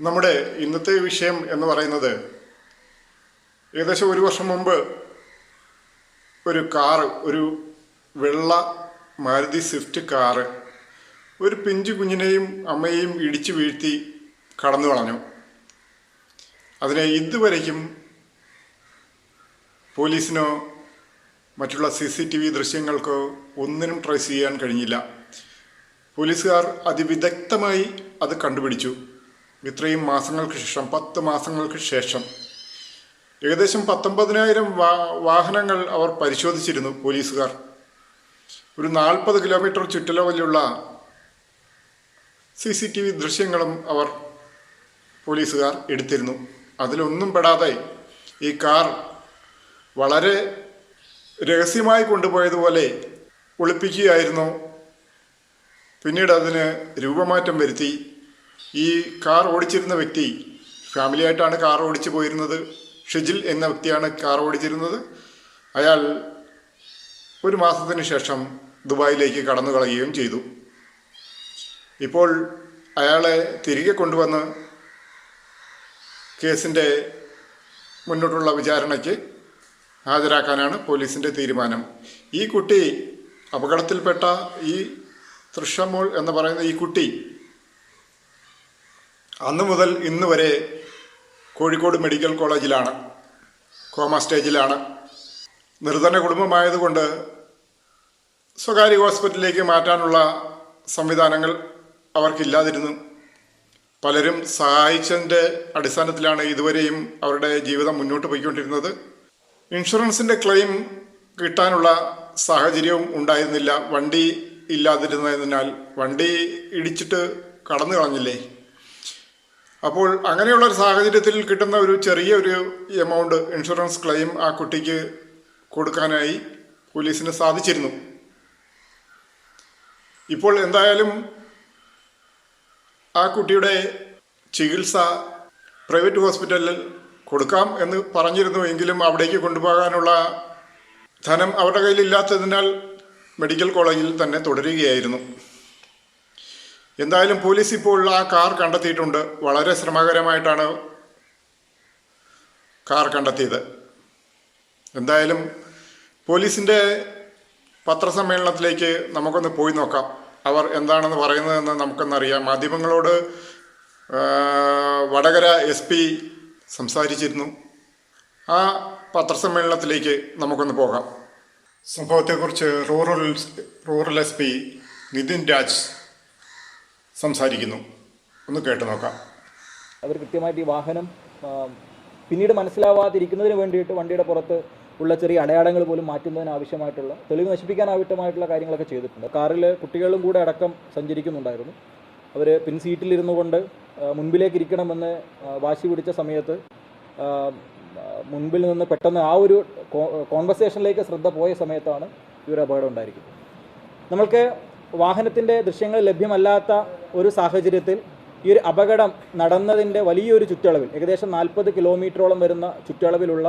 നമ്മുടെ ഇന്നത്തെ വിഷയം എന്ന് പറയുന്നത് ഏകദേശം ഒരു വർഷം മുമ്പ് ഒരു കാറ് ഒരു വെള്ള മാരുതി സ്വിഫ്റ്റ് കാറ് ഒരു പിഞ്ചു കുഞ്ഞിനെയും അമ്മയെയും ഇടിച്ചു വീഴ്ത്തി കടന്നു കളഞ്ഞു. അതിനെ ഇതുവരയ്ക്കും പോലീസിനോ മറ്റുള്ള സി സി ടി വി ദൃശ്യങ്ങൾക്കോ ഒന്നിനും ട്രേസ് ചെയ്യാൻ കഴിഞ്ഞില്ല. പോലീസുകാർ അതിവിദഗ്ധമായി അത് കണ്ടുപിടിച്ചു. ഇത്രയും മാസങ്ങൾക്ക് ശേഷം പത്ത് മാസങ്ങൾക്ക് ശേഷം. ഏകദേശം പത്തൊമ്പതിനായിരം വാഹനങ്ങൾ അവർ പരിശോധിച്ചിരുന്നു പോലീസുകാർ. ഒരു നാൽപ്പത് കിലോമീറ്റർ ചുറ്റളവിലുള്ള സി സി ടി വി ദൃശ്യങ്ങളും അവർ പോലീസുകാർ എടുത്തിരുന്നു. അതിലൊന്നും പെടാതെ ഈ കാർ വളരെ രഹസ്യമായി കൊണ്ടുപോയതുപോലെ ഒളിപ്പിക്കുകയായിരുന്നു. പിന്നീട് അതിന് രൂപമാറ്റം വരുത്തി. ഈ കാർ ഓടിച്ചിരുന്ന വ്യക്തി ഫാമിലിയായിട്ടാണ് കാർ ഓടിച്ചു പോയിരുന്നത്. ഷിജിൽ എന്ന വ്യക്തിയാണ് കാർ ഓടിച്ചിരുന്നത്. അയാൾ ഒരു മാസത്തിന് ശേഷം ദുബായിലേക്ക് കടന്നു കളയുകയും ചെയ്തു. ഇപ്പോൾ അയാളെ തിരികെ കൊണ്ടുവന്ന് കേസിന്റെ മുന്നോട്ടുള്ള വിചാരണയ്ക്ക് ഹാജരാക്കാനാണ് പോലീസിന്റെ തീരുമാനം. ഈ കുട്ടി അപകടത്തിൽപ്പെട്ട ഈ തൃഷമോൾ എന്ന് പറയുന്ന ഈ കുട്ടി അന്നു മുതൽ ഇന്ന് വരെ കോഴിക്കോട് മെഡിക്കൽ കോളേജിലാണ് കോമ സ്റ്റേജിലാണ്. നിർധന കുടുംബമായതുകൊണ്ട് സ്വകാര്യ ഹോസ്പിറ്റലിലേക്ക് മാറ്റാനുള്ള സംവിധാനങ്ങൾ അവർക്കില്ലാതിരുന്നു. പലരും സഹായിച്ചതിന്റെ അടിസ്ഥാനത്തിലാണ് ഇതുവരെയും അവരുടെ ജീവിതം മുന്നോട്ട് പോയിക്കൊണ്ടിരുന്നത്. ഇൻഷുറൻസിന്റെ ക്ലെയിം കിട്ടാനുള്ള സാഹചര്യവും ഉണ്ടായിരുന്നില്ല. വണ്ടി ഇല്ലാതിരുന്നതിനാൽ വണ്ടി ഇടിച്ചിട്ട് കടന്നു കളഞ്ഞില്ലേ? അപ്പോൾ അങ്ങനെയുള്ള ഒരു സാഹചര്യത്തിൽ കിട്ടുന്ന ഒരു ചെറിയ ഒരു എമൗണ്ട് ഇൻഷുറൻസ് ക്ലെയിം ആ കുട്ടിക്ക് കൊടുക്കാനായി പോലീസിന് സാധിച്ചിരുന്നു. ഇപ്പോൾ എന്തായാലും ആ കുട്ടിയുടെ ചികിത്സ പ്രൈവറ്റ് ഹോസ്പിറ്റലിൽ കൊടുക്കാം എന്ന് പറഞ്ഞിരുന്നു എങ്കിലും അവിടേക്ക് കൊണ്ടുപോകാനുള്ള ധനം അവരുടെ കയ്യിലില്ലാത്തതിനാൽ മെഡിക്കൽ കോളേജിൽ തന്നെ തുടരുകയായിരുന്നു. എന്തായാലും പോലീസ് ഇപ്പോൾ ആ കാർ കണ്ടെത്തിയിട്ടുണ്ട്. വളരെ ശ്രമകരമായിട്ടാണ് കാർ കണ്ടെത്തിയത്. എന്തായാലും പോലീസിന്റെ പത്രസമ്മേളനത്തിലേക്ക് നമുക്കൊന്ന് പോയി നോക്കാം. അവർ എന്താണെന്ന് പറയുന്നതെന്ന് നമുക്കൊന്നറിയാം. മാധ്യമങ്ങളോട് വടകര എസ് പി സംസാരിച്ചിരുന്നു. ആ പത്രസമ്മേളനത്തിലേക്ക് നമുക്കൊന്ന് പോകാം. സംഭവത്തെക്കുറിച്ച് rural rural S P Nithin Raj സംസാരിക്കുന്നു. ഒന്ന് കേട്ടു നോക്കാം. അവർ കൃത്യമായിട്ട് ഈ വാഹനം പിന്നീട് മനസ്സിലാവാതിരിക്കുന്നതിന് വേണ്ടിയിട്ട് വണ്ടിയുടെ പുറത്ത് ഉള്ള ചെറിയ അടയാളങ്ങൾ പോലും മാറ്റുന്നതിന് ആവശ്യമായിട്ടുള്ള തെളിവ് നശിപ്പിക്കാൻ ആവശ്യമായിട്ടുള്ള കാര്യങ്ങളൊക്കെ ചെയ്തിട്ടുണ്ട്. കാറിൽ കുട്ടികളും കൂടെ അടക്കം സഞ്ചരിക്കുന്നുണ്ടായിരുന്നു. അവർ പിൻ സീറ്റിലിരുന്നു കൊണ്ട് മുൻപിലേക്ക് ഇരിക്കണമെന്ന് വാശി പിടിച്ച സമയത്ത് മുൻപിൽ നിന്ന് പെട്ടെന്ന് ആ ഒരു കോൺവെർസേഷനിലേക്ക് ശ്രദ്ധ പോയ സമയത്താണ് ഈ ഒരു അപകടം ഉണ്ടായിരിക്കുന്നത്. നമ്മൾക്ക് വാഹനത്തിന്റെ ദൃശ്യങ്ങൾ ലഭ്യമല്ലാത്ത ഒരു സാഹചര്യത്തിൽ ഈ ഒരു അപകടം നടന്നതിന്റെ വലിയൊരു ചുറ്റളവിൽ ഏകദേശം നാൽപ്പത് കിലോമീറ്ററോളം വരുന്ന ചുറ്റളവിലുള്ള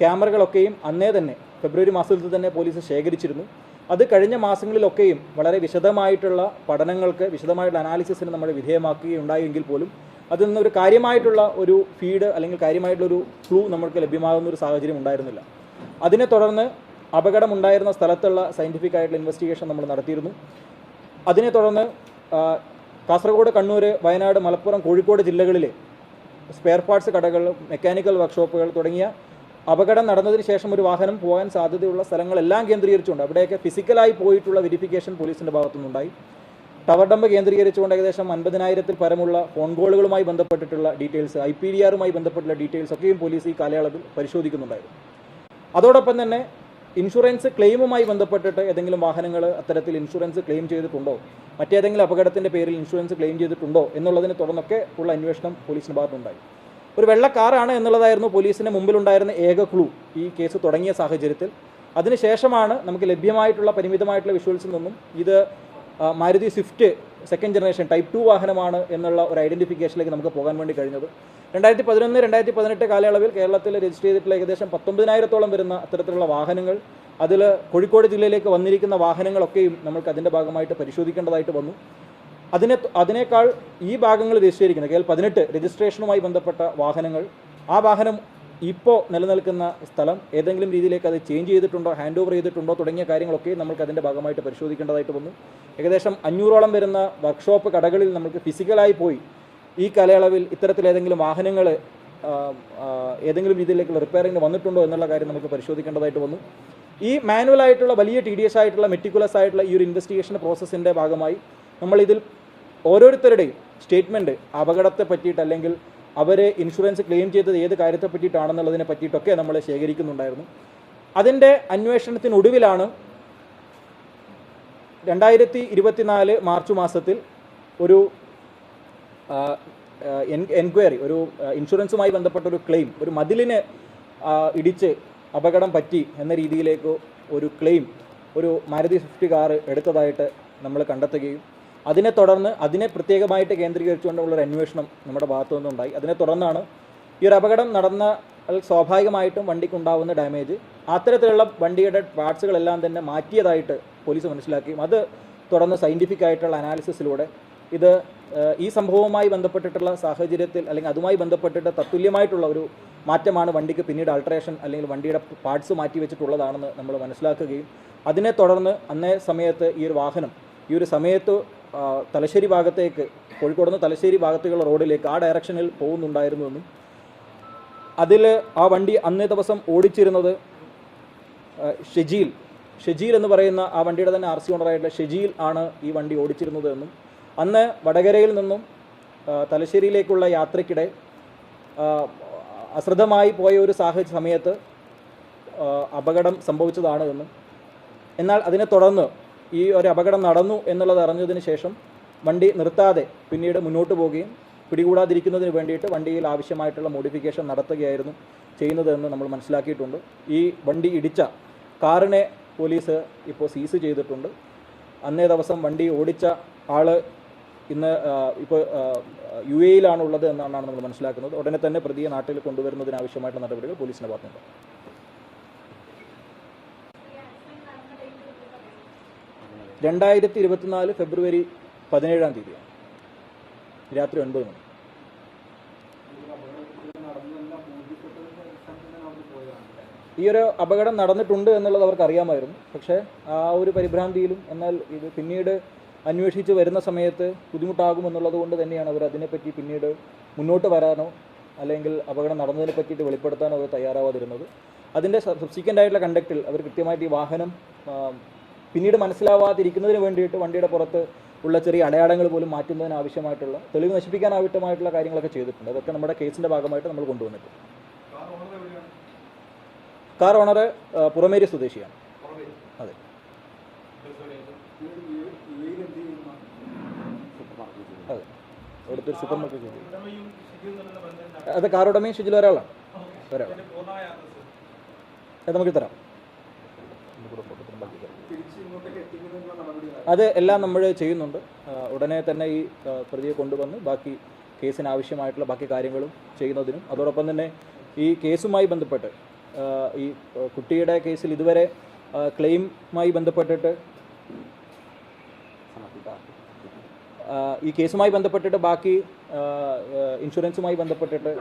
ക്യാമറകളൊക്കെയും അന്നേ തന്നെ ഫെബ്രുവരി മാസത്തിൽ തന്നെ പോലീസ് ശേഖരിച്ചിരുന്നു. അത് കഴിഞ്ഞ മാസങ്ങളിലൊക്കെയും വളരെ വിശദമായിട്ടുള്ള പഠനങ്ങൾക്ക് വിശദമായിട്ടുള്ള അനാലിസിസിന് നമ്മൾ വിധേയമാക്കുകയുണ്ടായെങ്കിൽ പോലും അതിൽ നിന്നൊരു കാര്യമായിട്ടുള്ള ഒരു ഫീഡ് അല്ലെങ്കിൽ കാര്യമായിട്ടുള്ള ഒരു ക്ലൂ നമ്മൾക്ക് ലഭ്യമാകുന്ന ഒരു സാഹചര്യം ഉണ്ടായിരുന്നില്ല. അതിനെ തുടർന്ന് അപകടമുണ്ടായിരുന്ന സ്ഥലത്തുള്ള സയന്റിഫിക് ആയിട്ടുള്ള ഇൻവെസ്റ്റിഗേഷൻ നമ്മൾ നടത്തിയിരുന്നു. അതിനെ തുടർന്ന് കാസർഗോഡ് കണ്ണൂർ വയനാട് മലപ്പുറം കോഴിക്കോട് ജില്ലകളിലെ സ്പെയർ പാർട്സ് കടകൾ മെക്കാനിക്കൽ വർക്ക്ഷോപ്പുകൾ തുടങ്ങിയ അപകടം നടന്നതിന് ശേഷം ഒരു വാഹനം പോകാൻ സാധ്യതയുള്ള സ്ഥലങ്ങളെല്ലാം കേന്ദ്രീകരിച്ചുകൊണ്ട് അവിടെയൊക്കെ ഫിസിക്കലായി പോയിട്ടുള്ള വെരിഫിക്കേഷൻ പോലീസിന്റെ ഭാഗത്തുനിന്നുണ്ടായി. ടവർ ഡമ്പ് കേന്ദ്രീകരിച്ചുകൊണ്ട് ഏകദേശം അൻപതിനായിരത്തിൽ പരമുള്ള ഫോൺ കോളുകളുമായി ബന്ധപ്പെട്ടിട്ടുള്ള ഡീറ്റെയിൽസ് ഐ പി ഡി ആറുമായി ബന്ധപ്പെട്ടുള്ള ഡീറ്റെയിൽസ് ഒക്കെയും പോലീസ് ഈ കാലയളവിൽ പരിശോധിക്കുന്നുണ്ടായിരുന്നു. അതോടൊപ്പം തന്നെ ഇൻഷുറൻസ് ക്ലെയിമുമായി ബന്ധപ്പെട്ടിട്ട് ഏതെങ്കിലും വാഹനങ്ങൾ അത്തരത്തിൽ ഇൻഷുറൻസ് ക്ലെയിം ചെയ്തിട്ടുണ്ടോ? മറ്റേതെങ്കിലും അപകടത്തിന്റെ പേരിൽ ഇൻഷുറൻസ് ക്ലെയിം ചെയ്തിട്ടുണ്ടോ? എന്നുള്ളതിനെ തുടർന്നൊക്കെ ഉള്ള അന്വേഷണം പോലീസിന് ഭാഗത്തുണ്ടായി. ഒരു വെള്ള കാറാണ് എന്നുള്ളതായിരുന്നു പോലീസിന് മുമ്പിലുണ്ടായിരുന്ന ഏക ക്ലൂ ഈ കേസ് തുടങ്ങിയ സാഹചര്യത്തിൽ. അതിനുശേഷമാണ് നമുക്ക് ലഭ്യമായിട്ടുള്ള പരിമിതമായിട്ടുള്ള വിഷ്വൽസിൽ നിന്നും ഇത് Maruti Swift second generation type two വാഹനമാണ് എന്നുള്ള ഒരു ഐഡന്റിഫിക്കേഷനിലേക്ക് നമുക്ക് പോകാൻ വേണ്ടി കഴിഞ്ഞത്. രണ്ടായിരത്തി പതിനൊന്ന് രണ്ടായിരത്തി പതിനെട്ട് കാലയളവിൽ കേരളത്തിൽ രജിസ്റ്റർ ചെയ്തിട്ടുള്ള ഏകദേശം പത്തൊമ്പതിനായിരത്തോളം വരുന്ന അത്തരത്തിലുള്ള വാഹനങ്ങൾ അതിൽ കോഴിക്കോട് ജില്ലയിലേക്ക് വന്നിരിക്കുന്ന വാഹനങ്ങളൊക്കെയും നമുക്ക് അതിന്റെ ഭാഗമായിട്ട് പരിശോധിക്കേണ്ടതായിട്ട് വന്നു. അതിനെ അതിനേക്കാൾ ഈ ഭാഗങ്ങൾ രജിസ്റ്റർ ചെയ്തിരിക്കുന്നത് കേവൽ പതിനെട്ട് രജിസ്ട്രേഷനുമായി ബന്ധപ്പെട്ട വാഹനങ്ങൾ ആ വാഹനം ഇപ്പോൾ നിലനിൽക്കുന്ന സ്ഥലം ഏതെങ്കിലും രീതിയിലേക്ക് അത് ചേഞ്ച് ചെയ്തിട്ടുണ്ടോ ഹാൻഡ് ഓവർ ചെയ്തിട്ടുണ്ടോ തുടങ്ങിയ കാര്യങ്ങളൊക്കെ നമുക്ക് അതിന്റെ ഭാഗമായിട്ട് പരിശോധിക്കേണ്ടതായിട്ട് വന്നു. ഏകദേശം അഞ്ഞൂറോളം വരുന്ന വർക്ക്ഷോപ്പ് കടകളിൽ നമുക്ക് ഫിസിക്കലായി പോയി. ഈ കാലയളവിൽ ഇത്തരത്തിലേതെങ്കിലും വാഹനങ്ങൾ ഏതെങ്കിലും രീതിയിലേക്കുള്ള റിപ്പയറിംഗ് വന്നിട്ടുണ്ടോ എന്നുള്ള കാര്യം നമുക്ക് പരിശോധിക്കേണ്ടതായിട്ട് വന്നു. ഈ മാനുവൽ ആയിട്ടുള്ള വലിയ ടി ഡി എസ് ആയിട്ടുള്ള മെറ്റിക്കുലസ് ആയിട്ടുള്ള ഈ ഒരു ഇൻവെസ്റ്റിഗേഷൻ പ്രോസസ്സിന്റെ ഭാഗമായി നമ്മളിതിൽ ഓരോരുത്തരുടെയും സ്റ്റേറ്റ്മെന്റ് അപകടത്തെ പറ്റിയിട്ട് അല്ലെങ്കിൽ അവർ ഇൻഷുറൻസ് ക്ലെയിം ചെയ്തത് ഏത് കാര്യത്തെ പറ്റിയിട്ടാണെന്നുള്ളതിനെ പറ്റിയിട്ടൊക്കെ നമ്മൾ ശേഖരിക്കുന്നുണ്ടായിരുന്നു. അതിന്റെ അന്വേഷണത്തിനൊടുവിലാണ് രണ്ടായിരത്തി ഇരുപത്തിനാല് മാർച്ച് മാസത്തിൽ ഒരു എൻക്വയറി ഒരു ഇൻഷുറൻസുമായി ബന്ധപ്പെട്ട ഒരു ക്ലെയിം ഒരു മതിലിന് ഇടിച്ച് അപകടം പറ്റി എന്ന രീതിയിലേക്ക് ഒരു ക്ലെയിം ഒരു മാരുതി സ്വിഫ്റ്റ് കാറ് എടുത്തതായിട്ട് നമ്മൾ കണ്ടെത്തുകയും അതിനെ തുടർന്ന് അതിനെ പ്രത്യേകമായിട്ട് കേന്ദ്രീകരിച്ചുകൊണ്ടുള്ള ഒരു അന്വേഷണം നമ്മുടെ ഭാഗത്തു നിന്നുണ്ടായി. അതിനെ തുടർന്നാണ് ഈ ഒരു അപകടം നടന്ന സ്വാഭാവികമായിട്ടും വണ്ടിക്കുണ്ടാവുന്ന ഡാമേജ്. അത്തരത്തിലുള്ള വണ്ടിയുടെ പാർട്സുകളെല്ലാം തന്നെ മാറ്റിയതായിട്ട് പോലീസ് മനസ്സിലാക്കുകയും അത് തുടർന്ന് സയന്റിഫിക് ആയിട്ടുള്ള അനാലിസിസിലൂടെ ഇത് ഈ സംഭവവുമായി ബന്ധപ്പെട്ടിട്ടുള്ള സാഹചര്യത്തിൽ അല്ലെങ്കിൽ അതുമായി ബന്ധപ്പെട്ടിട്ട് തത്തുല്യമായിട്ടുള്ള ഒരു മാറ്റമാണ് വണ്ടിക്ക് പിന്നീട് അൾട്രേഷൻ അല്ലെങ്കിൽ വണ്ടിയുടെ പാർട്സ് മാറ്റി വെച്ചിട്ടുള്ളതാണെന്ന് നമ്മൾ മനസ്സിലാക്കുകയും അതിനെ തുടർന്ന് അന്നേ സമയത്ത് ഈ ഒരു വാഹനം ഈ ഒരു സമയത്ത് തലശ്ശേരി ഭാഗത്തേക്ക് കോഴിക്കോട് നിന്ന് തലശ്ശേരി ഭാഗത്തേക്കുള്ള റോഡിലേക്ക് ആ ഡയറക്ഷനിൽ പോകുന്നുണ്ടായിരുന്നുവെന്നും അതിൽ ആ വണ്ടി അന്നേ ദിവസം ഓടിച്ചിരുന്നത് ഷെജീൽ. ഷെജീൽ എന്ന് പറയുന്ന ആ വണ്ടിയുടെ തന്നെ ആർ സി ഓണറായിട്ടുള്ള ഷെജീൽ ആണ് ഈ വണ്ടി ഓടിച്ചിരുന്നത് എന്നും അന്ന് വടകരയിൽ നിന്നും തലശ്ശേരിയിലേക്കുള്ള യാത്രയ്ക്കിടെ അശ്രദ്ധമായി പോയ ഒരു സാഹചര്യ സമയത്ത് അപകടം സംഭവിച്ചതാണ് എന്നും എന്നാൽ അതിനെ തുടർന്ന് ഈ ഒരു അപകടം നടന്നു എന്നുള്ളത് അറിഞ്ഞതിന് ശേഷം വണ്ടി നിർത്താതെ പിന്നീട് മുന്നോട്ട് പോവുകയും പിടികൂടാതിരിക്കുന്നതിന് വേണ്ടിയിട്ട് വണ്ടിയിൽ ആവശ്യമായിട്ടുള്ള മോഡിഫിക്കേഷൻ നടത്തുകയായിരുന്നു ചെയ്യുന്നതെന്ന് നമ്മൾ മനസ്സിലാക്കിയിട്ടുണ്ട്. ഈ വണ്ടി ഇടിച്ച കാറിനെ പോലീസ് ഇപ്പോൾ സീസ് ചെയ്തിട്ടുണ്ട്. അന്നേ ദിവസം വണ്ടി ഓടിച്ച ആൾ ഇന്ന് ഇപ്പോൾ യു എയിലാണുള്ളത് എന്നാണ് നമ്മൾ മനസ്സിലാക്കുന്നത്. ഉടനെ തന്നെ പ്രതിയെ നാട്ടിൽ കൊണ്ടുവരുന്നതിന് ആവശ്യമായിട്ടുള്ള നടപടികൾ പോലീസിന്റെ ഭാഗത്തുണ്ട്. രണ്ടായിരത്തി ഇരുപത്തിനാല് ഫെബ്രുവരി പതിനേഴാം തീയതിയാണ്. രാത്രി ഒൻപത് മണി. ഈ ഒരു അപകടം നടന്നിട്ടുണ്ട് എന്നുള്ളത് അവർക്ക് അറിയാമായിരുന്നു. പക്ഷേ ആ ഒരു പരിഭ്രാന്തിയിലും എന്നാൽ ഇത് പിന്നീട് അന്വേഷിച്ച് വരുന്ന സമയത്ത് ബുദ്ധിമുട്ടാകുമെന്നുള്ളത് കൊണ്ട് തന്നെയാണ് അവർ അതിനെപ്പറ്റി പിന്നീട് മുന്നോട്ട് വരാനോ അല്ലെങ്കിൽ അപകടം നടന്നതിനെ പറ്റിയിട്ട് വെളിപ്പെടുത്താനോ അവർ തയ്യാറാവാതിരുന്നത്. അതിന്റെ സബ്സിക്വന്റ് ആയിട്ടുള്ള കണ്ടക്റ്റിൽ അവർ കൃത്യമായിട്ട് ഈ വാഹനം പിന്നീട് മനസ്സിലാവാതിരിക്കുന്നതിന് വേണ്ടിയിട്ട് വണ്ടിയുടെ പുറത്ത് ഉള്ള ചെറിയ അടയാളങ്ങൾ പോലും മാറ്റുന്നതിന് ആവശ്യമായിട്ടുള്ള തെളിവ് നശിപ്പിക്കാൻ ആവശ്യമായിട്ടുള്ള കാര്യങ്ങളൊക്കെ ചെയ്തിട്ടുണ്ട്. അതൊക്കെ നമ്മുടെ കേസിന്റെ ഭാഗമായിട്ട് നമ്മൾ കൊണ്ടുവന്നിട്ടുണ്ട്. കാർ ഓണർ പുറമേരി സ്വദേശിയാണ്. അതെ. അതെ. അവിടുത്തെ ഒരു സൂപ്പർ മാർക്കറ്റ് അത് കാർ ഉടമയും ഷിജിൽ ഒരാളാണ്. ഒരാളാണ്. നമുക്ക് തരാം. അത് എല്ലാം നമ്മൾ ചെയ്യുന്നുണ്ട്. ഉടനെ തന്നെ ഈ പ്രതിയെ കൊണ്ടുവന്ന് ബാക്കി കേസിന് ആവശ്യമായിട്ടുള്ള ബാക്കി കാര്യങ്ങളും ചെയ്യുന്നതിനും അതോടൊപ്പം തന്നെ ഈ കേസുമായി ബന്ധപ്പെട്ട് ഈ കുട്ടിയുടെ കേസിൽ ഇതുവരെ ക്ലെയിമുമായി ബന്ധപ്പെട്ടിട്ട് ഈ കേസുമായി ബന്ധപ്പെട്ടിട്ട് ബാക്കി ഇൻഷുറൻസുമായി ബന്ധപ്പെട്ടിട്ട്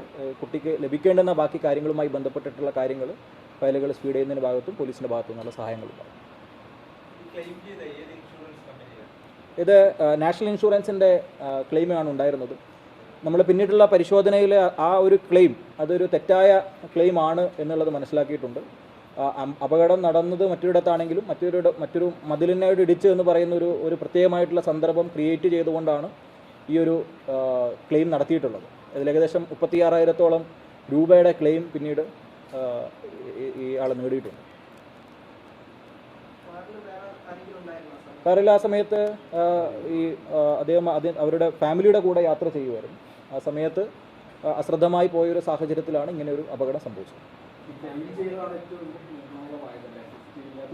കുട്ടിക്ക് ലഭിക്കേണ്ടുന്ന ബാക്കി കാര്യങ്ങളുമായി ബന്ധപ്പെട്ടിട്ടുള്ള കാര്യങ്ങൾ ഫയലുകൾ സ്പീഡ് ചെയ്യുന്നതിന് ഭാഗത്തും പോലീസിന്റെ ഭാഗത്തു നിന്നുള്ള സഹായങ്ങളുണ്ടാകും. ഇത് നാഷണൽ ഇൻഷുറൻസിന്റെ ക്ലെയിമാണ് ഉണ്ടായിരുന്നത്. നമ്മൾ പിന്നീടുള്ള പരിശോധനയിൽ ആ ഒരു ക്ലെയിം അതൊരു തെറ്റായ ക്ലെയിം ആണ് എന്നുള്ളത് മനസ്സിലാക്കിയിട്ടുണ്ട്. അപകടം നടന്നത് മറ്റൊരിടത്താണെങ്കിലും മറ്റൊരു മറ്റൊരു മതിലിനോട് ഇടിച്ച് എന്ന് പറയുന്ന ഒരു ഒരു പ്രത്യേകമായിട്ടുള്ള സന്ദർഭം ക്രിയേറ്റ് ചെയ്തുകൊണ്ടാണ് ഈ ഒരു ക്ലെയിം നടത്തിയിട്ടുള്ളത്. അതിൽ ഏകദേശം മുപ്പത്തിയാറായിരത്തോളം രൂപയുടെ ക്ലെയിം പിന്നീട് ആൾ നേടിയിട്ടുണ്ട്. കാറിൽ ആ സമയത്ത് ഈ അദ്ദേഹം അവരുടെ ഫാമിലിയുടെ കൂടെ യാത്ര ചെയ്യുമായിരുന്നു ആ സമയത്ത് അശ്രദ്ധമായി പോയൊരു സാഹചര്യത്തിലാണ് ഇങ്ങനെ ഒരു അപകടം സംഭവിച്ചത്.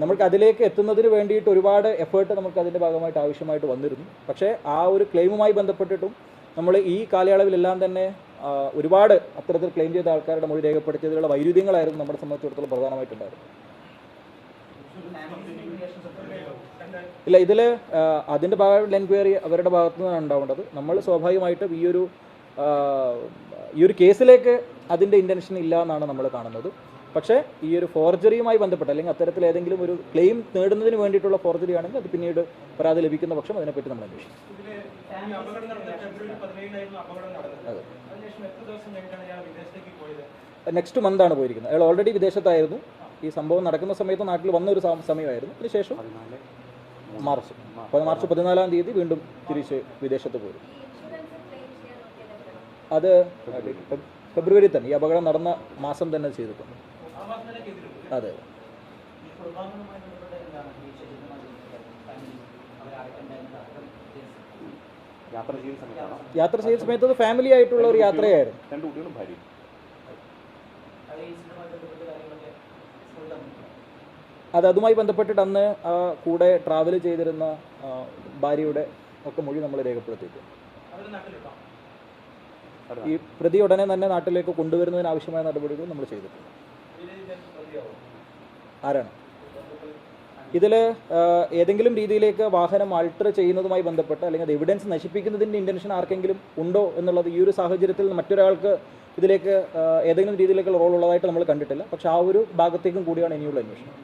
നമുക്ക് അതിലേക്ക് എത്തുന്നതിന് വേണ്ടിയിട്ട് ഒരുപാട് എഫേർട്ട് നമുക്ക് അതിന്റെ ഭാഗമായിട്ട് ആവശ്യമായിട്ട് വന്നിരുന്നു. പക്ഷേ ആ ഒരു ക്ലെയിമുമായി ബന്ധപ്പെട്ടിട്ടും നമ്മൾ ഈ കാലയളവിലെല്ലാം തന്നെ ഒരുപാട് അത്തരത്തിൽ ക്ലെയിം ചെയ്ത ആൾക്കാരുടെ മൊഴി രേഖപ്പെടുത്തിയതിലുള്ള വൈരുദ്ധ്യങ്ങളായിരുന്നു നമ്മളെ സംബന്ധിച്ചിടത്തോളം പ്രധാനമായിട്ടുണ്ടായിരുന്നു ഇല്ല ഇതിൽ അതിന്റെ ഭാഗമായിട്ടുള്ള എൻക്വയറി അവരുടെ ഭാഗത്തു നിന്നാണ് ഉണ്ടാവേണ്ടത്. നമ്മൾ സ്വാഭാവികമായിട്ടും ഈ ഒരു ഈ ഒരു കേസിലേക്ക് അതിന്റെ ഇന്റൻഷൻ ഇല്ല എന്നാണ് നമ്മൾ കാണുന്നത്. പക്ഷേ ഈ ഒരു ഫോർജറിയുമായി ബന്ധപ്പെട്ട് അല്ലെങ്കിൽ അത്തരത്തിൽ ഏതെങ്കിലും ഒരു ക്ലെയിം നേടുന്നതിന് വേണ്ടിയിട്ടുള്ള ഫോർജറി ആണെങ്കിൽ അത് പിന്നീട് പരാതി ലഭിക്കുന്ന പക്ഷം അതിനെപ്പറ്റി നമ്മൾ അന്വേഷിക്കും. നെക്സ്റ്റ് മന്ത് ആണ് പോയിരിക്കുന്നത്. അയാൾ ഓൾറെഡി വിദേശത്തായിരുന്നു. ഈ സംഭവം നടക്കുന്ന സമയത്ത് നാട്ടിൽ വന്ന ഒരു സമയമായിരുന്നു. അതിനുശേഷം മാർച്ച്. അപ്പോൾ മാർച്ച് പതിനാലാം തീയതി വീണ്ടും തിരിച്ച് വിദേശത്ത് പോരും. അത് ഫെബ്രുവരി തന്നെ. ഈ അപകടം നടന്ന മാസം തന്നെ ചെയ്തിട്ടുണ്ട്. അതെ. യാത്ര ചെയ്ത സമയത്ത് അത് ഫാമിലി ആയിട്ടുള്ള ഒരു യാത്രയായിരുന്നു രണ്ട് കുട്ടികളും ഭാര്യയും അത് ഈ ഇൻസിഡന്റുമായി ബന്ധപ്പെട്ട കാര്യങ്ങളൊക്കെ സ്കൂളിൽ തമ്മിൽ അത് അതുമായി ബന്ധപ്പെട്ടിട്ട് അന്ന് കൂടെ ട്രാവൽ ചെയ്തിരുന്ന ഭാര്യയുടെ ഒക്കെ മൊഴി നമ്മൾ രേഖപ്പെടുത്തിയിട്ടുണ്ട്. അവർ ഈ പ്രതി ഉടനെ തന്നെ നാട്ടിലേക്ക് കൊണ്ടുവരുന്നതിന് ആവശ്യമായ നടപടികൾ നമ്മൾ ചെയ്തിട്ടുണ്ട്. ആരാണ്? ഇതിൽ ഏതെങ്കിലും രീതിയിലേക്ക് വാഹനം ആൾട്ടർ ചെയ്യുന്നതുമായി ബന്ധപ്പെട്ട് അല്ലെങ്കിൽ അത് എവിഡൻസ് നശിപ്പിക്കുന്നതിന്റെ ഇന്റൻഷൻ ആർക്കെങ്കിലും ഉണ്ടോ എന്നുള്ളത് ഈ ഒരു സാഹചര്യത്തിൽ മറ്റൊരാൾക്ക് ഇതിലേക്ക് ഏതെങ്കിലും രീതിയിലേക്കുള്ള റോൾ ഉള്ളതായിട്ട് നമ്മൾ കണ്ടിട്ടില്ല. പക്ഷെ ആ ഒരു ഭാഗത്തേക്കും കൂടിയാണ് ഇനിയുള്ള അന്വേഷണം.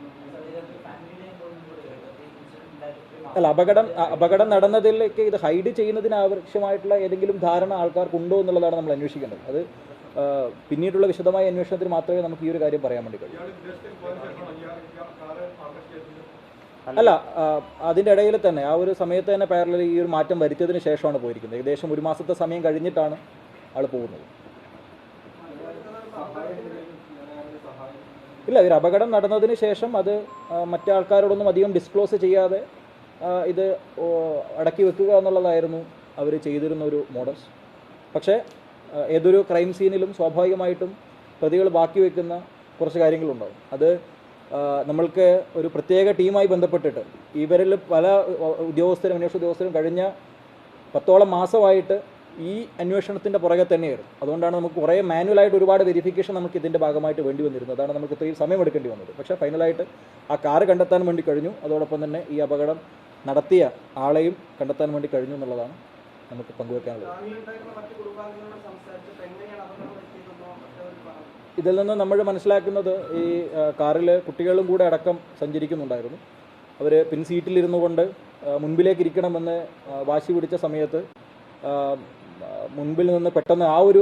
അല്ല അപകടം അപകടം നടന്നതിലേക്ക് ഇത് ഹൈഡ് ചെയ്യുന്നതിന് ആവശ്യമായിട്ടുള്ള ഏതെങ്കിലും ധാരണ ആൾക്കാർക്കുണ്ടോ എന്നുള്ളതാണ് നമ്മൾ അന്വേഷിക്കേണ്ടത്. അത് പിന്നീടുള്ള വിശദമായ അന്വേഷണത്തിൽ മാത്രമേ നമുക്ക് ഈ ഒരു കാര്യം പറയാൻ വേണ്ടി കഴിയൂ. അല്ല അതിന്റെ ഇടയിൽ തന്നെ ആ ഒരു സമയത്ത് തന്നെ പാരലൽ ഈ ഒരു മാറ്റം വരുത്തിയതിന് ശേഷമാണ് പോയിരിക്കുന്നത്. ഏകദേശം ഒരു മാസത്തെ സമയം കഴിഞ്ഞിട്ടാണ് ആൾ പോകുന്നത്. ഇല്ല ഒരു അപകടം നടന്നതിന് ശേഷം അത് മറ്റാൾക്കാരോടൊന്നും അധികം ഡിസ്ക്ലോസ് ചെയ്യാതെ ഇത് അടക്കി വെക്കുക എന്നുള്ളതായിരുന്നു അവർ ചെയ്തിരുന്ന ഒരു മോഡൽസ് പക്ഷേ ഏതൊരു ക്രൈം സീനിലും സ്വാഭാവികമായിട്ടും പ്രതികൾ ബാക്കി വെക്കുന്ന കുറച്ച് കാര്യങ്ങളുണ്ടാവും. അത് നമ്മൾക്ക് ഒരു പ്രത്യേക ടീമായി ബന്ധപ്പെട്ടിട്ട് ഇവരിൽ പല ഉദ്യോഗസ്ഥരും അന്വേഷണ ഉദ്യോഗസ്ഥരും കഴിഞ്ഞ പത്തോളം മാസമായിട്ട് ഈ അന്വേഷണത്തിന്റെ പുറകെ തന്നെയായിരുന്നു. അതുകൊണ്ടാണ് നമുക്ക് കുറേ മാനുവലായിട്ട് ഒരുപാട് വെരിഫിക്കേഷൻ നമുക്ക് ഇതിന്റെ ഭാഗമായിട്ട് വേണ്ടി വന്നിരുന്നത്. അതാണ് നമുക്ക് ഇത്രയും സമയം എടുക്കേണ്ടി വന്നത്. പക്ഷേ ഫൈനലായിട്ട് ആ കാറ് കണ്ടെത്താൻ വേണ്ടി കഴിഞ്ഞു. അതോടൊപ്പം തന്നെ ഈ അപകടം നടത്തിയ ആളെയും കണ്ടെത്താൻ വേണ്ടി കഴിഞ്ഞു എന്നുള്ളതാണ് നമുക്ക് പങ്കുവെക്കാനുള്ളത്. ഇതിൽ നിന്ന് നമ്മൾ മനസ്സിലാക്കുന്നത് ഈ കാറിൽ കുട്ടികളും കൂടെ അടക്കം സഞ്ചരിക്കുന്നുണ്ടായിരുന്നു. അവർ പിൻ സീറ്റിലിരുന്നു കൊണ്ട് മുൻപിലേക്ക് ഇരിക്കണമെന്ന് വാശി പിടിച്ച സമയത്ത് മുൻപിൽ നിന്ന് പെട്ടെന്ന് ആ ഒരു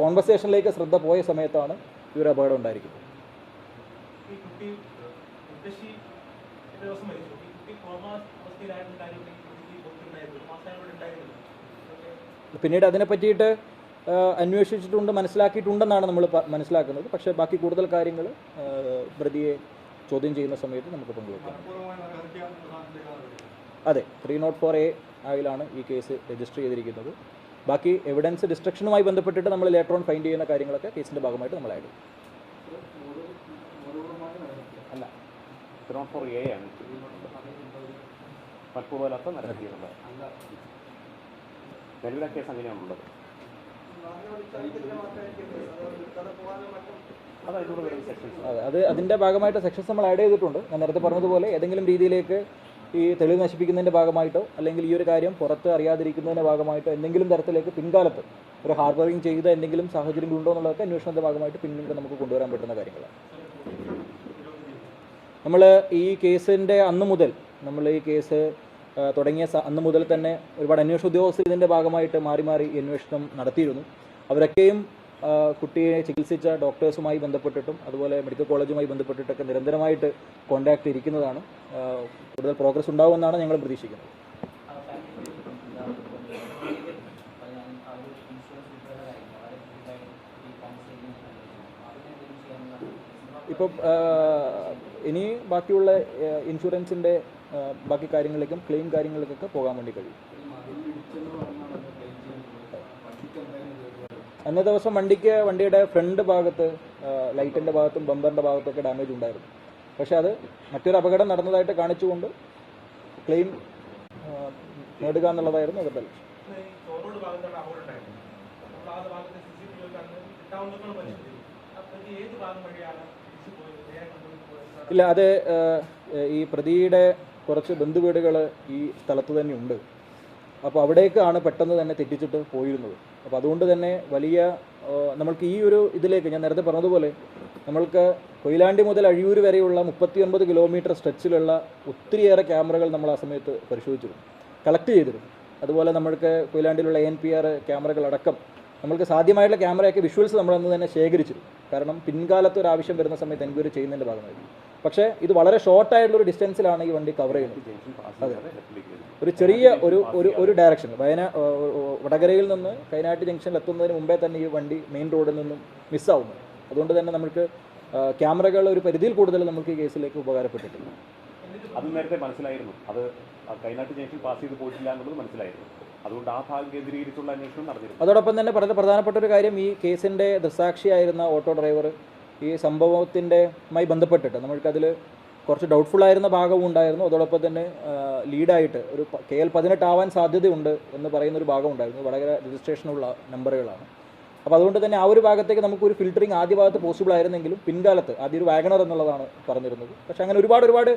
കോൺവെർസേഷനിലേക്ക് ശ്രദ്ധ പോയ സമയത്താണ് ഈ ഒരു അപകടം ഉണ്ടായിരിക്കുന്നത്. പിന്നീട് അതിനെ പറ്റിയിട്ട് അന്വേഷിച്ചിട്ടുണ്ട് മനസ്സിലാക്കിയിട്ടുണ്ടെന്നാണ് നമ്മൾ മനസ്സിലാക്കുന്നത്. പക്ഷേ ബാക്കി കൂടുതൽ കാര്യങ്ങൾ പ്രതിയെ ചോദ്യം ചെയ്യുന്ന സമയത്ത് നമുക്ക് പങ്കുവെക്കാം. അതെ ത്രീ നോട്ട് ഫോർ എ ആയിലാണ് ഈ കേസ് രജിസ്റ്റർ ചെയ്തിരിക്കുന്നത്. ബാക്കി എവിഡൻസ് ഡിസ്ട്രക്ഷനുമായി ബന്ധപ്പെട്ടിട്ട് നമ്മൾ ലേറ്റർ ഓൺ ഫൈൻഡ് ചെയ്യുന്ന കാര്യങ്ങളൊക്കെ കേസിന്റെ ഭാഗമായിട്ട് നമ്മൾ ആഡ് ചെയ്യും. അല്ല നോട്ട് ഫോർ എ ആണ്. മൽപ്പൂർവലത്ത നടത്തിയിട്ടുള്ളത് നിലവിലെ കേസ് അങ്ങനെയാണുള്ളത്. അത് അതിന്റെ ഭാഗമായിട്ട് സെക്ഷൻസ് നമ്മൾ ആഡ് ചെയ്തിട്ടുണ്ട്. ഞാൻ നേരത്തെ പറഞ്ഞതുപോലെ ഏതെങ്കിലും രീതിയിലേക്ക് ഈ തെളിവ് നശിപ്പിക്കുന്നതിന്റെ ഭാഗമായിട്ടോ അല്ലെങ്കിൽ ഈ ഒരു കാര്യം പുറത്ത് അറിയാതിരിക്കുന്നതിന്റെ ഭാഗമായിട്ടോ എന്തെങ്കിലും തരത്തിലേക്ക് പിൻകാലത്ത് ഒരു ഹാർബറിങ് ചെയ്ത എന്തെങ്കിലും സാഹചര്യങ്ങളുണ്ടോ എന്നുള്ളതൊക്കെ അന്വേഷണത്തിന്റെ ഭാഗമായിട്ട് പിന്നീട് നമുക്ക് കൊണ്ടുവരാൻ പറ്റുന്ന കാര്യങ്ങളാണ്. നമ്മൾ ഈ കേസിന്റെ അന്ന് മുതൽ നമ്മൾ ഈ കേസ് തുടങ്ങിയ അന്ന് മുതൽ തന്നെ ഒരുപാട് അന്വേഷണ ഉദ്യോഗസ്ഥർ ഇതിന്റെ ഭാഗമായിട്ട് മാറി മാറി അന്വേഷണം നടത്തിയിരുന്നു. അവരൊക്കെയും കുട്ടിയെ ചികിത്സിച്ച ഡോക്ടേഴ്സുമായി ബന്ധപ്പെട്ടിട്ടും അതുപോലെ മെഡിക്കൽ കോളേജുമായി ബന്ധപ്പെട്ടിട്ടൊക്കെ നിരന്തരമായിട്ട് കോൺടാക്ട് ഇരിക്കുന്നതാണ്. കൂടുതൽ പ്രോഗ്രസ് ഉണ്ടാവുമെന്നാണ് ഞങ്ങൾ പ്രതീക്ഷിക്കുന്നത്. ഇപ്പം ഇനി ബാക്കിയുള്ള ഇൻഷുറൻസിന്റെ ബാക്കി കാര്യങ്ങളിലേക്കും ക്ലെയിം കാര്യങ്ങളിലേക്കൊക്കെ പോകാൻ വേണ്ടി കഴിയും. അന്നേ ദിവസം വണ്ടിക്ക് വണ്ടിയുടെ ഫ്രണ്ട് ഭാഗത്ത് ലൈറ്റിന്റെ ഭാഗത്തും ബമ്പറിന്റെ ഭാഗത്തൊക്കെ ഡാമേജ് ഉണ്ടായിരുന്നു. പക്ഷെ അത് മറ്റൊരു അപകടം നടന്നതായിട്ട് കാണിച്ചുകൊണ്ട് ക്ലെയിം നേടുക എന്നുള്ളതായിരുന്നു അവരുടെ ഇല്ല അത് ഈ പ്രതിയുടെ കുറച്ച് ബന്ധുവീടുകൾ ഈ സ്ഥലത്ത് തന്നെ ഉണ്ട്. അപ്പോൾ അവിടേക്കാണ് പെട്ടെന്ന് തന്നെ തെറ്റിച്ചിട്ട് പോയിരുന്നത്. അപ്പോൾ അതുകൊണ്ട് തന്നെ വലിയ നമ്മൾക്ക് ഈ ഒരു ഇതിലേക്ക് ഞാൻ നേരത്തെ പറഞ്ഞതുപോലെ നമ്മൾക്ക് കൊയിലാണ്ടി മുതൽ അഴിയൂർ വരെയുള്ള മുപ്പത്തിയൊൻപത് കിലോമീറ്റർ സ്ട്രെച്ചിലുള്ള ഒത്തിരിയേറെ ക്യാമറകൾ നമ്മൾ ആ സമയത്ത് പരിശോധിച്ചിരുന്നു. കളക്ട് ചെയ്തിരുന്നു. അതുപോലെ നമ്മൾക്ക് കൊയിലാണ്ടിയിലുള്ള എൻ പി ആർ ക്യാമറകളടക്കം നമ്മൾക്ക് സാധ്യമായിട്ടുള്ള ക്യാമറയൊക്കെ വിഷ്വൽസ് നമ്മൾ അന്ന് തന്നെ ശേഖരിച്ചിരുന്നു. കാരണം പിൻകാലത്ത് ഒരു ആവശ്യം വരുന്ന സമയത്ത് എൻക്വയറി ചെയ്യുന്നതിന്റെ ഭാഗമായിട്ട് പക്ഷേ ഇത് വളരെ ഷോർട്ട് ആയിട്ടുള്ള ഒരു ഡിസ്റ്റൻസിലാണ് ഈ വണ്ടി കവർ ചെയ്യുന്നത്. വരുന്നു ഒരു ചെറിയ ഒരു ഒരു ഒരു ഡയറക്ഷൻ വയനാ വടകരയിൽ നിന്ന് കൈനാട്ട് ജംഗ്ഷനിൽ എത്തുന്നതിന് മുമ്പേ തന്നെ ഈ വണ്ടി മെയിൻ റോഡിൽ നിന്നും മിസ്സാവുന്നു അതുകൊണ്ട് തന്നെ നമുക്ക് ക്യാമറകൾ ഒരു പരിധിയിൽ കൂടുതൽ നമുക്ക് ഈ കേസിലേക്ക് ഉപകാരപ്പെട്ടിട്ടുണ്ട് അത് നേരത്തെ മനസ്സിലായിരുന്നു. അത് കൈനാട്ട് ജംഗ്ഷൻ പാസ് ചെയ്ത് പോയിട്ടില്ല എന്നുള്ളത് മനസ്സിലായിരുന്നു. അതുകൊണ്ട് ആ ഭാഗം കേന്ദ്രീകരിച്ചുള്ള അന്വേഷണം നടന്നിരുന്നു. അതോടൊപ്പം തന്നെ വളരെ പ്രധാനപ്പെട്ട ഒരു കാര്യം ഈ കേസിന്റെ ദൃസാക്ഷിയായിരുന്ന ഓട്ടോ ഡ്രൈവർ ഈ സംഭവത്തിന്റെ മായി ബന്ധപ്പെട്ടിട്ട് നമ്മൾക്കതിൽ കുറച്ച് ഡൗട്ട്ഫുൾ ആയിരുന്ന ഭാഗവും ഉണ്ടായിരുന്നു. അതോടൊപ്പം തന്നെ ലീഡായിട്ട് ഒരു കെ എൽ പതിനെട്ട് ആവാൻ സാധ്യതയുണ്ട് എന്ന് പറയുന്ന ഒരു ഭാഗം ഉണ്ടായിരുന്നു. വളരെ രജിസ്ട്രേഷനുള്ള നമ്പറുകളാണ് അപ്പോൾ അതുകൊണ്ട് തന്നെ ആ ഒരു ഭാഗത്തേക്ക് നമുക്ക് ഒരു ഫിൽറ്ററിങ് ആദ്യ ഭാഗത്ത് പോസിബിൾ ആയിരുന്നെങ്കിലും പിൻകാലത്ത് ആദ്യം ഒരു വാഗണർ എന്നുള്ളതാണ് പറഞ്ഞിരുന്നത്. പക്ഷേ അങ്ങനെ ഒരുപാട് ഒരുപാട്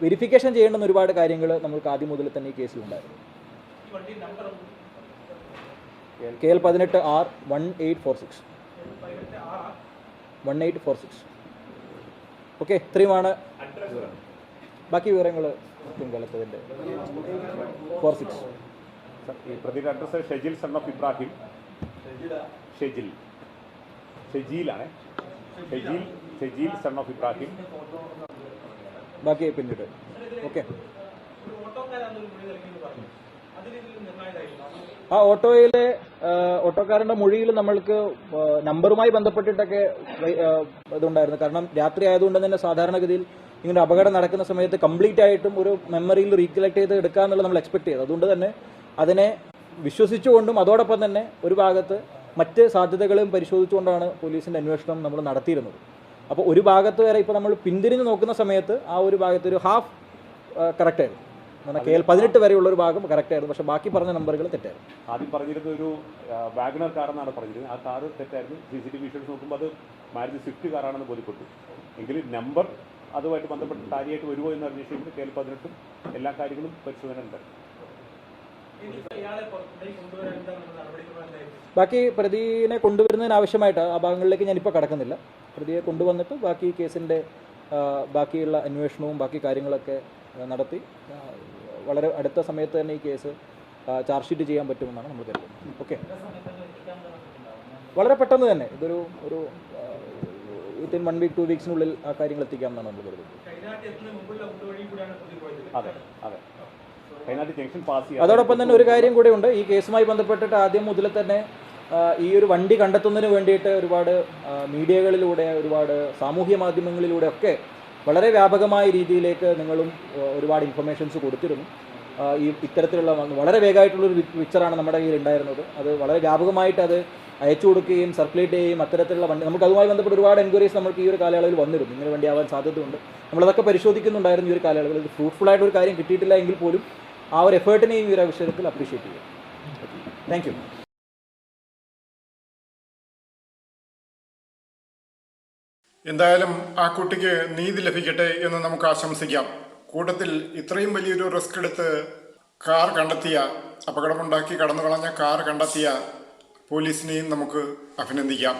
വെരിഫിക്കേഷൻ ചെയ്യേണ്ടുന്ന ഒരുപാട് കാര്യങ്ങൾ നമുക്ക് ആദ്യം മുതൽ തന്നെ ഈ കേസിലുണ്ടായിരുന്നു കെ എൽ പതിനെട്ട് R one eight four six one eight four six okay ഇത്രയുമാണ്. ബാക്കി വിവരങ്ങൾ പിൻകാലത്തതിന്റെ ഫോർ സിക്സ് ഈ പ്രതിയുടെ address Shejil son of Ibrahim. Shejil. ഷെജീലാണ് Shejil Shejil son of Ibrahim. ബാക്കി പിന്നീട്. ഓക്കെ ആ ഓട്ടോയിലെ ഓട്ടോക്കാരന്റെ മൊഴിയിൽ നമ്മൾക്ക് നമ്പറുമായി ബന്ധപ്പെട്ടിട്ടൊക്കെ ഇതുണ്ടായിരുന്നു. കാരണം രാത്രി ആയതുകൊണ്ട് തന്നെ സാധാരണഗതിയിൽ ഇങ്ങനെ അപകടം നടക്കുന്ന സമയത്ത് കംപ്ലീറ്റ് ആയിട്ടും ഒരു മെമ്മറിയിൽ റീകളക്ട് ചെയ്ത് എടുക്കുക എന്നുള്ളത് നമ്മൾ എക്സ്പെക്ട് ചെയ്തു. അതുകൊണ്ട് തന്നെ അതിനെ വിശ്വസിച്ചുകൊണ്ടും അതോടൊപ്പം തന്നെ ഒരു ഭാഗത്ത് മറ്റ് സാധ്യതകളും പരിശോധിച്ചുകൊണ്ടാണ് പോലീസിന്റെ അന്വേഷണം നമ്മൾ നടത്തിയിരുന്നത്. അപ്പോൾ ഒരു ഭാഗത്ത് വരെ ഇപ്പോൾ നമ്മൾ പിന്തിരിഞ്ഞ് നോക്കുന്ന സമയത്ത് ആ ഒരു ഭാഗത്ത് ഒരു ഹാഫ് കറക്റ്റ് എന്നാൽ കെ എൽ പതിനെട്ട് വരെയുള്ള ഒരു ഭാഗം കറക്റ്റ് ആയിരുന്നു. പക്ഷേ ബാക്കി പറഞ്ഞ നമ്പറുകൾ തെറ്റായിരുന്നു. ആദ്യം പറഞ്ഞിരുന്ന ഒരു വാഗ്നർ കാർ എന്നാണ് പറഞ്ഞിരുന്നത്. ആ കാർ തെറ്റായിരുന്നു. C C T V visuals നോക്കുമ്പോൾ അത് മാരുതി സ്വിഫ്റ്റ് കാറാണെന്ന് ബോധ്യപ്പെട്ടു. എങ്കിലും നമ്പർ അതുമായിട്ട് ബന്ധപ്പെട്ട് കാര്യമായിട്ട് വരുമോ എന്ന് അന്വേഷിക്കുമ്പോൾ കെ എൽ പതിനെട്ടും എല്ലാ കാര്യങ്ങളും പരിശോധന ഉണ്ട്. ബാക്കി പ്രതിനെ കൊണ്ടുവരുന്നതിന് ആവശ്യമായിട്ട് ആ ഭാഗങ്ങളിലേക്ക് ഞാനിപ്പോൾ കടക്കുന്നില്ല. പ്രതിയെ കൊണ്ടുവന്നിട്ട് ബാക്കി കേസിന്റെ ബാക്കിയുള്ള അന്വേഷണവും ബാക്കി കാര്യങ്ങളൊക്കെ നടത്തി. വളരെ അടുത്ത സമയത്ത് തന്നെ ഈ കേസ് ചാർജ് ഷീറ്റ് ചെയ്യാൻ പറ്റുമെന്നാണ് നമ്മൾ കരുതുന്നത്. ഓക്കെ. വളരെ പെട്ടെന്ന് തന്നെ. ഇതൊരു ഒരു വിത്തിൻ വൺ വീക്ക് ടു വീക്സിനുള്ളിൽ ആ കാര്യങ്ങൾ എത്തിക്കാമെന്നാണ് നമ്മൾ കരുതുന്നത്. അതെ അതെ. അതോടൊപ്പം തന്നെ ഒരു കാര്യം കൂടെ ഉണ്ട്. ഈ കേസുമായി ബന്ധപ്പെട്ടിട്ട് ആദ്യം മുതലേ തന്നെ ഈ ഒരു വണ്ടി കണ്ടെത്തുന്നതിന് വേണ്ടിയിട്ട് ഒരുപാട് മീഡിയകളിലൂടെ ഒരുപാട് സാമൂഹ്യ മാധ്യമങ്ങളിലൂടെ ഒക്കെ വളരെ വ്യാപകമായ രീതിയിലേക്ക് നിങ്ങളും ഒരുപാട് ഇൻഫർമേഷൻസ് കൊടുത്തിരുന്നു. ഈ ഇത്തരത്തിലുള്ള വളരെ വേഗമായിട്ടുള്ളൊരു പിക്ചറാണ് നമ്മുടെ കയ്യിൽ ഉണ്ടായിരുന്നത് അത് വളരെ വ്യാപകമായിട്ട് അത് അയച്ചു കൊടുക്കുകയും സർക്കുലേറ്റ് ചെയ്യുകയും അത്തരത്തിലുള്ള വണ്ടി നമുക്ക് അതുമായി ബന്ധപ്പെട്ട് ഒരുപാട് എൻക്വയറീസ് നമുക്ക് ഈ ഒരു കാലയളവിൽ വന്നിരുന്നു. ഇങ്ങനെ വണ്ടി ആവാൻ സാധ്യതയുണ്ട്. നമ്മളതൊക്കെ പരിശോധിക്കുന്നുണ്ടായിരുന്നു ഈ ഒരു കാലയളവിൽ. ഇത് ഫ്രൂട്ട്ഫുൾ ആയിട്ട് ഒരു കാര്യം കിട്ടിയിട്ടില്ല എങ്കിൽ പോലും ആ ഒരു എഫേർട്ടിനെയും ഈ ഒരു വിഷയത്തിൽ അപ്രീഷിയേറ്റ് ചെയ്യും താങ്ക് യു എന്തായാലും ആ കുട്ടിക്ക് നീതി ലഭിക്കട്ടെ എന്ന് നമുക്ക് ആശംസിക്കാം. കൂട്ടത്തിൽ ഇത്രയും വലിയൊരു റിസ്ക് എടുത്ത് കാർ കണ്ടെത്തിയ അപകടമുണ്ടാക്കി കടന്നു കളഞ്ഞ കാർ കണ്ടെത്തിയ പോലീസിനെയും നമുക്ക് അഭിനന്ദിക്കാം.